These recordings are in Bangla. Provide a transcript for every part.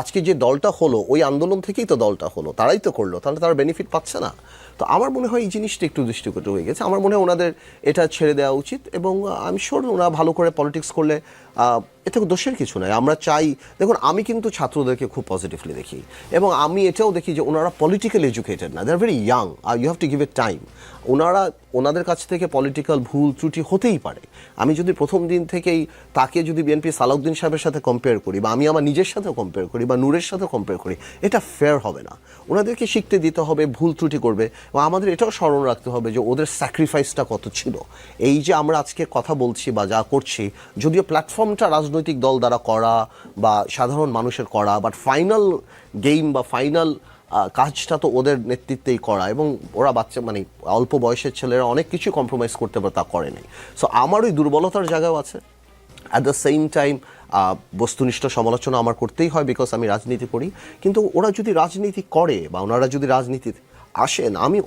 আজকে যে দলটা হলো, ওই আন্দোলন থেকেই তো দলটা হলো, তারাই তো করল, তাহলে তারা বেনিফিট পাচ্ছে না। তো আমার মনে হয় এই জিনিসটা একটু দৃষ্টিগত হয়ে গেছে। আমার মনে হয় ওনাদের এটা ছেড়ে দেওয়া উচিত এবং আমি শোর ওরা ভালো করে পলিটিক্স করলে এতে দোষের কিছু নয় আমরা চাই, দেখুন, আমি কিন্তু ছাত্রদেরকে খুব পজিটিভলি দেখি এবং আমি এটাও দেখি যে ওনারা পলিটিক্যাল এডুকেটেড না they are very young R you have to give a time ওনারা, ওনাদের কাছ থেকে পলিটিক্যাল ভুল, ত্রুটি হতেই পারে। আমি যদি প্রথম দিন থেকেই তাকে যদি বিএনপি সালাউদ্দিন সাহেবের সাথে কম্পেয়ার করি বা আমি আমার নিজের সাথে কম্পেয়ার করি বা নূরের সাথে কম্পেয়ার করি, এটা ফেয়ার হবে না। ওনাদেরকে শিখতে দিতে হবে, ভুল ত্রুটি করবে এবং আমাদের এটাও স্মরণ রাখতে হবে যে ওদের স্যাক্রিফাইসটা কত ছিল। এই যে আমরা আজকে কথা বলছি বা যা করছি, যদিও প্ল্যাটফর্মটা রাজনৈতিক দল দ্বারা করা বা সাধারণ মানুষের করা বাট ফাইনাল গেম বা ফাইনাল কাজটা তো ওদের নেতৃত্বেই করা এবং ওরা বাচ্চা মানে অল্প বয়সের ছেলেরা অনেক কিছু কম্প্রোমাইজ করতে পারে, তা করেনি সো আমার ওই দুর্বলতার জায়গাও আছে। অ্যাট দ্য সেম টাইম বস্তুনিষ্ঠ সমালোচনা আমার করতেই হয় বিকজ আমি রাজনীতি করি। কিন্তু ওরা যদি রাজনীতি করে বা ওনারা যদি রাজনীতি আসেন, আমি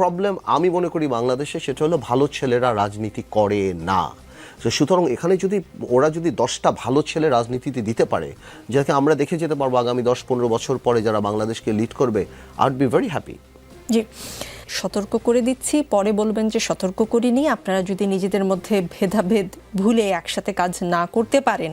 প্রবলেম আমি মনে করি বাংলাদেশে সেটা হলো ভালো ছেলেরা রাজনীতি করে না। তো সুতরাং এখানে যদি ওরা যদি দশটা ভালো ছেলে রাজনীতিতে দিতে পারে, যাকে আমরা দেখে যেতে পারব আগামী দশ পনেরো বছর পরে যারা বাংলাদেশকে লিড করবে আউট বি ভেরি হ্যাপি জি। সতর্ক করে দিচ্ছি। পরে বলবেন যে সতর্ক করিনি। আপনারা যদি নিজেদের মধ্যে ভেদাভেদ ভুলে একসাথে কাজ না করতে পারেন।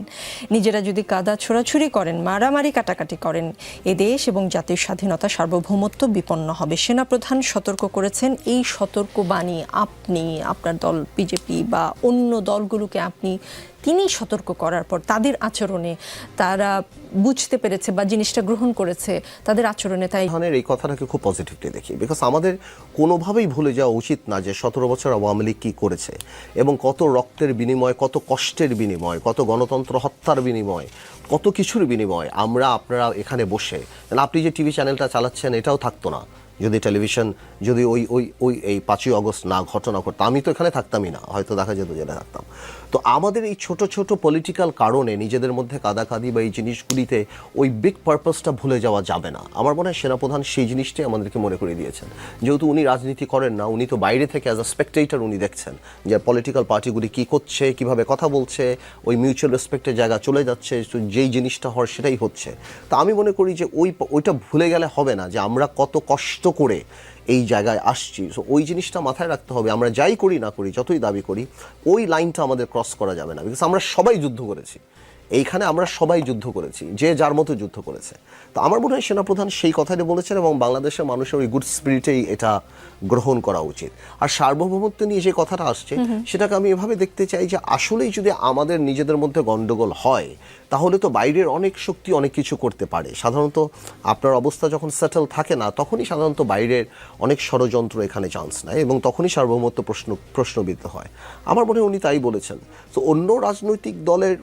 নিজেরা যদি কাদা ছোড়াছুরি করেন, মারামারি কাটাকাটি করেন, এ দেশ এবং জাতির স্বাধীনতা সার্বভৌমত্ব বিপন্ন হবে। সেনাপ্রধান সতর্ক করেছেন, এই সতর্ক বাণী আপনি, আপনার দল বিজেপি বা অন্য দলগুলোকে আপনি, তিনি সতর্ক করার পর তাদের আচরণে তারা বুঝতে পেরেছে বা জিনিসটা গ্রহণ করেছে, তাদের আচরণে তাই ধানের এই কথাটাকে খুব পজিটিভলি দেখি। বিকজ আমাদের কোনোভাবেই ভুলে যাওয়া উচিত না যে সতেরো বছর আওয়ামী লীগ কী করেছে এবং কত রক্তের বিনিময় কত কষ্টের বিনিময়, কত গণতন্ত্র হত্যার বিনিময়, কত কিছুর বিনিময় আমরা আপনারা এখানে বসে। আপনি যে টিভি চ্যানেলটা চালাচ্ছেন, এটাও থাকতো না। যদি টেলিভিশন যদি ওই ওই ওই, এই পাঁচই অগস্ট না ঘটনা করতো আমি তো এখানে থাকতামই না, হয়তো দেখা যেত জেলে থাকতাম। তো আমাদের এই ছোট ছোট পলিটিক্যাল কারণে নিজেদের মধ্যে কাদাকাদি বা এই জিনিসগুলিতে ওই বিগ পারপাসটা ভুলে যাওয়া যাবে না। আমার মনে হয় সেনাপ্রধান সেই জিনিসটাই আমাদেরকে মনে করে দিয়েছেন। যেহেতু উনি রাজনীতি করেন না, উনি তো বাইরে থেকে অ্যাজ আ স্পেকটেটর উনি দেখছেন যে পলিটিক্যাল পার্টিগুলি কী করছে, কীভাবে কথা বলছে, ওই মিউচুয়াল রেসপেক্টের জায়গা চলে যাচ্ছে যেই জিনিসটা হওয়ার সেটাই হচ্ছে। তা আমি মনে করি যে ওই, ওইটা ভুলে গেলে হবে না যে আমরা কত কষ্ট করে এই জায়গায় আসছি। সো ওই জিনিসটা মাথায় রাখতে হবে। আমরা যাই করি না করি, যতই দাবি করি, ওই লাইনটা আমাদের ক্রস করা যাবে না। বিকজ আমরা সবাই যুদ্ধ করেছি। এইখানে আমরা সবাই যুদ্ধ করেছি যে যার মতো যুদ্ধ করেছে। তো আমার মনে হয় সেনাপ্রধান সেই কথাটা বলেছেন এবং বাংলাদেশের মানুষের ওই গুড স্পিরিটেই এটা গ্রহণ করা উচিত। আর সার্বভৌমত্ব নিয়ে যে কথাটা আসছে সেটাকে আমি এভাবে দেখতে চাই যে আসলেই যদি আমাদের নিজেদের মধ্যে গন্ডগোল হয় তাহলে তো বাইরের অনেক শক্তি অনেক কিছু করতে পারে। সাধারণত আপনার অবস্থা যখন সেটেল থাকে না তখনই সাধারণত বাইরের অনেক ষড়যন্ত্র এখানে চান্স নেয় এবং তখনই সার্বভৌমত্ব প্রশ্ন প্রশ্নবিদ্ধ হয়। আমার মনে হয় উনি তাই বলেছেন। তো অন্য রাজনৈতিক দলের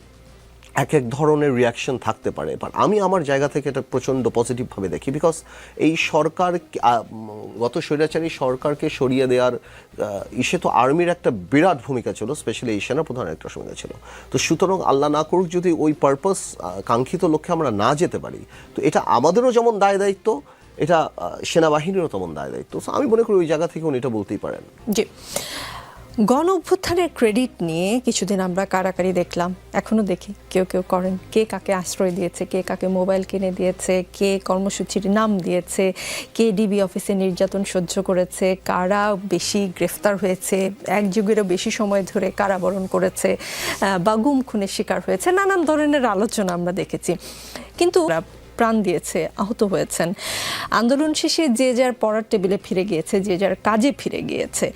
এক এক ধরনের রিয়াকশন থাকতে পারে। বাট আমি আমার জায়গা থেকে এটা প্রচণ্ড পজিটিভভাবে দেখি বিকজ এই সরকার গত স্বৈরাচারী সরকারকে সরিয়ে দেওয়ার ইসে তো আর্মির একটা বিরাট ভূমিকা ছিল স্পেশালি এই সেনাপ্রধানের একটা ভূমিকা ছিল। তো সুতরাং আল্লাহ না করুক যদি ওই পারপাস কাঙ্ক্ষিত লক্ষ্যে আমরা না যেতে পারি, তো এটা আমাদেরও যেমন দায় দায়িত্ব, এটা সেনাবাহিনীরও তেমন দায় দায়িত্ব। আমি মনে করি ওই জায়গা থেকে উনি এটা বলতেই পারেন। জি। গণ অভ্যুত্থানের ক্রেডিট নিয়ে কিছুদিন আমরা কারাকারি দেখলাম। এখনও দেখি, কেউ কেউ করেন। কে কাকে আশ্রয় দিয়েছে, কে কাকে মোবাইল কিনে দিয়েছে, কে কর্মসূচির নাম দিয়েছে, কে ডিবি অফিসে নির্যাতন সহ্য করেছে, কারা বেশি গ্রেফতার হয়েছে, এক যুগেরও বেশি সময় ধরে কারাবরণ করেছে বা গুম খুনের শিকার হয়েছে, নানান ধরনের আলোচনা আমরা দেখেছি। কিন্তু প্রাণ দিয়েছে, আহত হয়েছেন। আন্দোলন শেষে যে যার পড়ার টেবিলে ফিরে গিয়েছে, যে যার কাজে ফিরে গিয়েছে।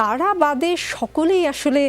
তারা বাদে সকলেই আসলে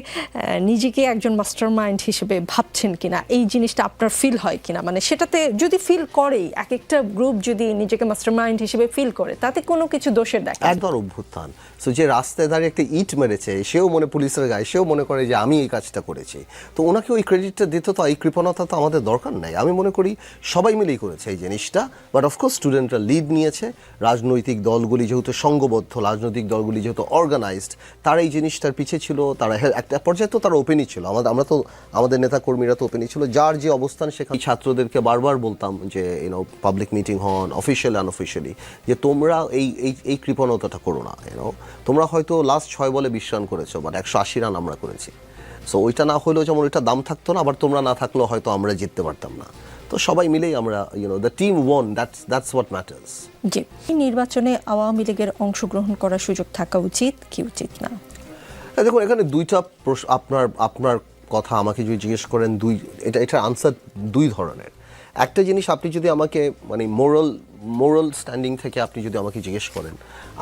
নিজেকে একজন মাস্টার মাইন্ড হিসেবে ভাবছেন কিনা, এই জিনিসটা আপনার ফিল হয় কিনা? মানে সেটাতে যদি ফিল করেই এক একটা গ্রুপ যদি নিজেকে মাস্টার মাইন্ড হিসেবে ফিল করে, তাতে কোনো কিছু দোষের দেখা একবার অভ্যুত্থান। সো যে রাস্তায় দাঁড়িয়ে একটা ইট মেরেছে, সেও মনে পুলিশের গায়ে, সেও মনে করে যে আমি এই কাজটা করেছি। তো ওনাকে ওই ক্রেডিটটা দিতে, তো এই কৃপণতা তো আমাদের দরকার নাই। আমি মনে করি সবাই মিলেই করেছে এই জিনিসটা। বাট অফকোর্স স্টুডেন্টরা লিড নিয়েছে। রাজনৈতিক দলগুলি যেহেতু সংঘবদ্ধ রাজনৈতিক দলগুলি যেহেতু অর্গানাইজড তারা এই জিনিসটার পিছে ছিল, তারা একটা পর্যায়ে তো তারা ওপেনই ছিল। আমাদের, আমরা তো, আমাদের নেতা কর্মীরা তো ওপেনই ছিল। যার যে অবস্থান সেখানে ছাত্রদেরকে বারবার বলতাম যে ইউনো পাবলিক মিটিং হন অফিসিয়াল আনঅফিসিয়ালি যে তোমরা এই এই এই কৃপণতাটা করো না ইউনো তোমরা হয়তো লাস্ট ছয় বলে বিশ্ব রান করেছ বাট একশো আশি রান আমরা করেছি। সো ওইটা না হলেও যেমন ওইটা দাম থাকতো না, আবার তোমরা না থাকলেও হয়তো আমরা জিততে পারতাম না। তো সবাই মিলেই আমরা you know the team one that's that's what matters জি। নির্বাচনে আওয়ামী লীগের অংশগ্রহণ করার সুযোগ থাকা উচিত কি উচিত না? দেখুন এখানে দুইটা প্রশ্ন আপনার আপনার কথা আমাকে যদি জিজ্ঞেস করেন দুই এটা এটার আনসার দুই ধরনের। একটা জিনিস আপনি যদি আমাকে মানে মোরাল মোরাল স্ট্যান্ডিং থেকে আপনি যদি আমাকে জিজ্ঞেস করেন,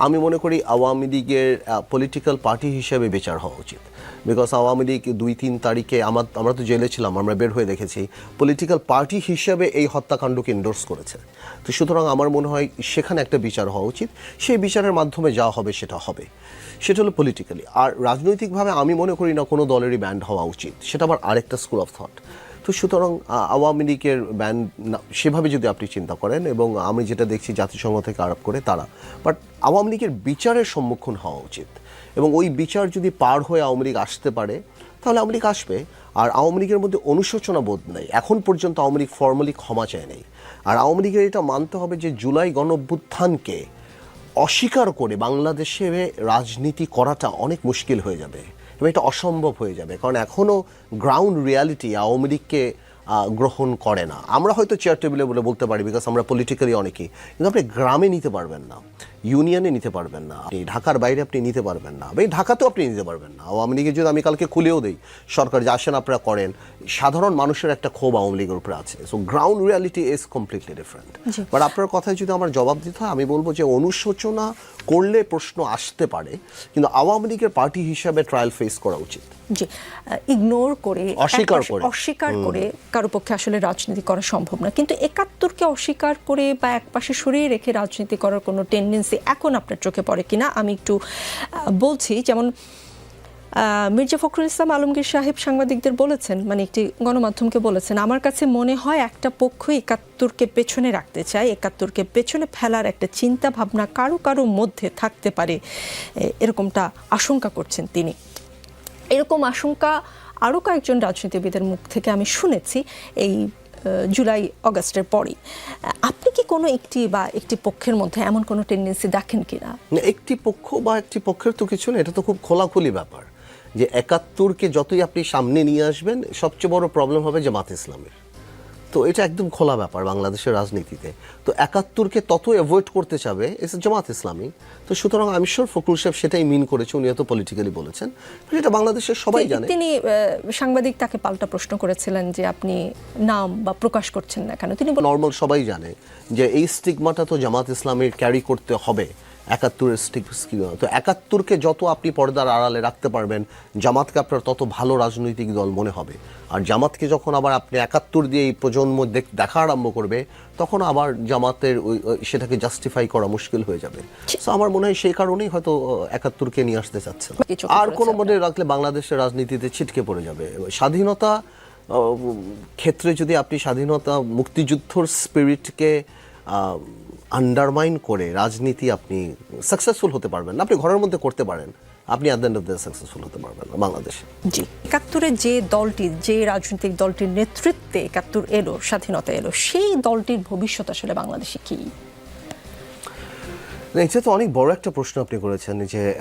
আমি মনে করি আওয়ামী লীগের পলিটিক্যাল পার্টি হিসেবে বিচার হওয়া উচিত। বিকজ আওয়ামী লীগ দুই তিন তারিখে আমার, আমরা তো জেলে ছিলাম, আমরা বের হয়ে দেখেছি পলিটিক্যাল পার্টি হিসেবে এই হত্যাকাণ্ডকে এন্ডোর্স করেছে। তো সুতরাং আমার মনে হয় সেখানে একটা বিচার হওয়া উচিত। সেই বিচারের মাধ্যমে যা হবে সেটা হবে। সেটা হলো পলিটিক্যালি আর রাজনৈতিকভাবে আমি মনে করি না কোনো দলেরই ব্যান্ড হওয়া উচিত। সেটা আবার আরেকটা স্কুল অফ থট তো সুতরাং আওয়ামী লীগের ব্যান্ড সেভাবে যদি আপনি চিন্তা করেন এবং আমি যেটা দেখছি জাতিসংঘ থেকে আরোপ করে তারা বাট আওয়ামী লীগের বিচারের সম্মুখীন হওয়া উচিত। এবং ওই বিচার যদি পার হয়ে আওয়ামী লীগ আসতে পারে, তাহলে আওয়ামী লীগ আসবে। আর আওয়ামী লীগের মধ্যে অনুশোচনা বোধ নেই। এখন পর্যন্ত আওয়ামী লীগ ফর্মালি ক্ষমা চায় নেই। আর আওয়ামী লীগের এটা মানতে হবে যে জুলাই গণঅভ্যুত্থানকে অস্বীকার করে বাংলাদেশে রাজনীতি করাটা অনেক মুশকিল হয়ে যাবে। এবং এটা অসম্ভব হয়ে যাবে। কারণ এখনও গ্রাউন্ড রিয়ালিটি আওয়ামী লীগকে গ্রহণ করে না। আমরা হয়তো চেয়ার টেবিলে বলে বলতে পারি বিকজ আমরা পলিটিক্যালি অনেকেই কিন্তু আপনি গ্রামে নিতে পারবেন না ইউনিয়নে নিতে পারবেন না আপনি ঢাকার বাইরে আপনি নিতে পারবেন না এই ঢাকাতেও আপনি নিতে পারবেন না। আওয়ামী লীগের যদি আমি কালকে খুলেও দিই সরকার যে আসেন আপনারা করেন সাধারণ মানুষের একটা ক্ষোভ আওয়ামী লীগের উপরে আছে। So ground reality is completely different but আপনার কথায় যদি আমার জবাব দিতে হয় আমি বলব যে অনুশোচনা করলে প্রশ্ন আসতে পারে কিন্তু আওয়ামী লীগের পার্টি হিসাবে ট্রায়াল ফেস করা উচিত। জি। ইগনোর করে অস্বীকার করে। অস্বীকার করে কারও পক্ষে আসলে রাজনীতি করা সম্ভব না। কিন্তু একাত্তরকে অস্বীকার করে বা একপাশে সরিয়ে রেখে রাজনীতি করার কোনো টেন্ডেন্সি এখন আপনার চোখে পড়ে কিনা? আমি একটু বলছি, যেমন মির্জা ফখরুল ইসলাম আলমগীর সাহেব সাংবাদিকদের বলেছেন মানে একটি গণমাধ্যমকে বলেছেন, আমার কাছে মনে হয় একটা পক্ষ একাত্তরকে পেছনে রাখতে চায়, একাত্তরকে পেছনে ফেলার একটা চিন্তা ভাবনা কারও কারও মধ্যে থাকতে পারে। এরকমটা আশঙ্কা করছেন তিনি। এরকম আশঙ্কা আরও কয়েকজন রাজনীতিবিদের মুখ থেকে আমি শুনেছি এই জুলাই অগাস্টের পরই। আপনি কি কোনো একটি বা একটি পক্ষের মধ্যে এমন কোনো টেন্ডেন্সি দেখেন কিনা? না, একটি পক্ষ বা একটি পক্ষের তো কিছু না এটা তো খুব খোলাখুলি ব্যাপার। যে একাত্তরকে যতই আপনি সামনে নিয়ে আসবেন সবচেয়ে বড় প্রবলেম হবে জামাত ইসলামের। তো এটা একদম খোলা ব্যাপার বাংলাদেশের রাজনীতিতে। তো একাত্তরকে তত অ্যাভয়েড করতে চাবে এস জামাত ইসলামী। তো সুতরাং আমি শিওর ফখরুল সাহেব সেটাই মিন করেছে উনি এত পলিটিক্যালি বলেছেন। এটা বাংলাদেশের সবাই জানে। তিনি সাংবাদিক তাকে পাল্টা প্রশ্ন করেছিলেন যে আপনি নাম বা প্রকাশ করছেন না কেন? তিনি নর্মাল সবাই জানে যে এই স্টিগমাটা তো জামাত ইসলামের ক্যারি করতে হবে। একাত্তরের স্টিক তো একাত্তরকে যত আপনি পর্দার আড়ালে রাখতে পারবেন জামাতকে আপনার তত ভালো রাজনৈতিক দল মনে হবে। আর জামাতকে যখন আবার আপনি একাত্তর দিয়ে এই প্রজন্ম দেখ- আরম্ভ করবে তখন আবার জামাতের ওই সেটাকে জাস্টিফাই করা মুশকিল হয়ে যাবে। তো আমার মনে হয় সেই কারণেই হয়তো একাত্তরকে নিয়ে আসতে চাচ্ছে না। আর কোনো মনে রাখলে বাংলাদেশের রাজনীতিতে ছিটকে পড়ে যাবে। স্বাধীনতা ক্ষেত্রে যদি আপনি স্বাধীনতা মুক্তিযুদ্ধর স্পিরিটকে আন্ডারমাইন করে রাজনীতি আপনি সাকসেসফুল হতে পারবেন না। আপনি ঘরের মধ্যে করতে পারেন। আপনি দ্য সাকসেসফুল হতে পারবেন না বাংলাদেশে। জি। একাত্তরে যে দলটি যে রাজনৈতিক দলটির নেতৃত্বে একাত্তর এলো স্বাধীনতা এলো সেই দলটির ভবিষ্যৎ আসলে বাংলাদেশে কি? এটা তো অনেক বড় একটা প্রশ্ন আপনি করেছেন যে